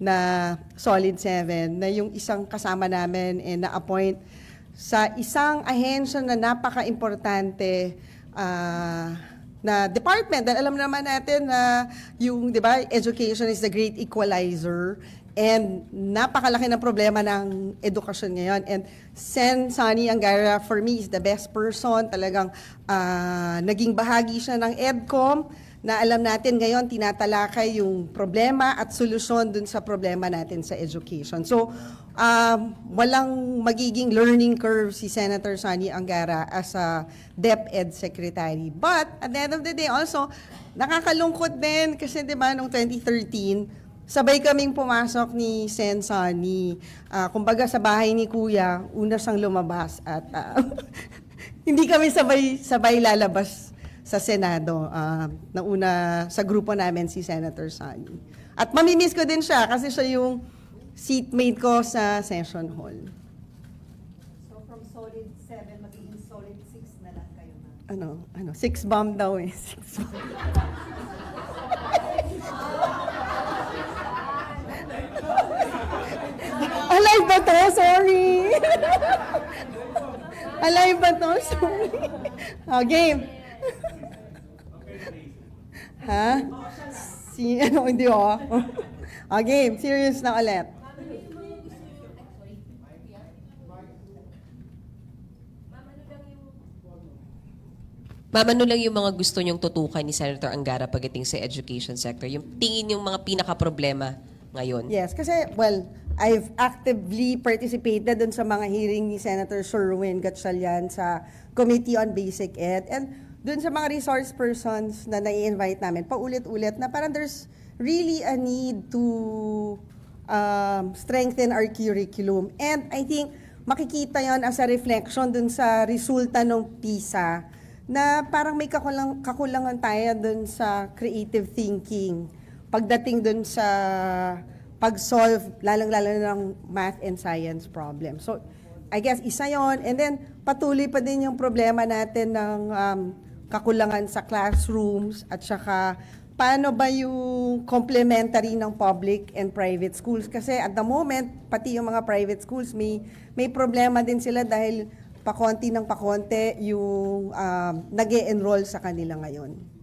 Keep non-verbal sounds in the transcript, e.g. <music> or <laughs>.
na Solid 7 na yung isang kasama namin eh, na-appoint sa isang ahensya na napaka-importante ah, na department. Dahil alam naman natin na yung, di ba, education is the great equalizer and napakalaki ng problema ng edukasyon ngayon. And Sen Sani Angara, for me, is the best person. Talagang ah, naging bahagi siya ng EDCOM na alam natin ngayon tinatalakay yung problema at solusyon dun sa problema natin sa education. So, um, walang magiging learning curve si Senator Sani Angara as a DepEd Secretary. But, at the end of the day, also, nakakalungkot din kasi, di ba, noong 2013, sabay kaming pumasok ni Sen Sani. Ah, kumbaga, sa bahay ni Kuya, una siyang lumabas at ah, <laughs> hindi kami sabay, sabay lalabas sa Senado. Ah, nauna sa grupo namin si Senator Sani. At mamimiss ko din siya kasi siya yung seatmate ko sa session hall. So from solid 7, magiging solid 6 na lang kayo na. Ano, ano, six bomb daw eh. <laughs> Six bomb. <laughs> Alive ba to? Sorry. <laughs> Alive ba to? Sorry. Oh, game. Ha? Si, <laughs> ano, hindi oh. Oh, game. Serious na ulit. Ma'am, ano lang yung mga gusto niyong tutukan ni Senator Angara pagdating sa education sector? Yung tingin yung mga pinaka-problema ngayon? Yes, kasi, well, I've actively participated dun sa mga hearing ni Senator Sherwin Gatchalian sa Committee on Basic Ed. And dun sa mga resource persons na nai-invite namin, paulit-ulit na parang there's really a need to um, strengthen our curriculum. And I think makikita yon as a reflection dun sa resulta ng PISA na parang may kakulang, kakulangan tayo dun sa creative thinking pagdating dun sa pag-solve, lalang-lalo ng math and science problem. So, I guess isa yon And then, patuloy pa din yung problema natin ng um, kakulangan sa classrooms at saka paano ba yung complementary ng public and private schools? Kasi at the moment, pati yung mga private schools, may, may problema din sila dahil pakonti ng pakonti yung um, nag enroll sa kanila ngayon.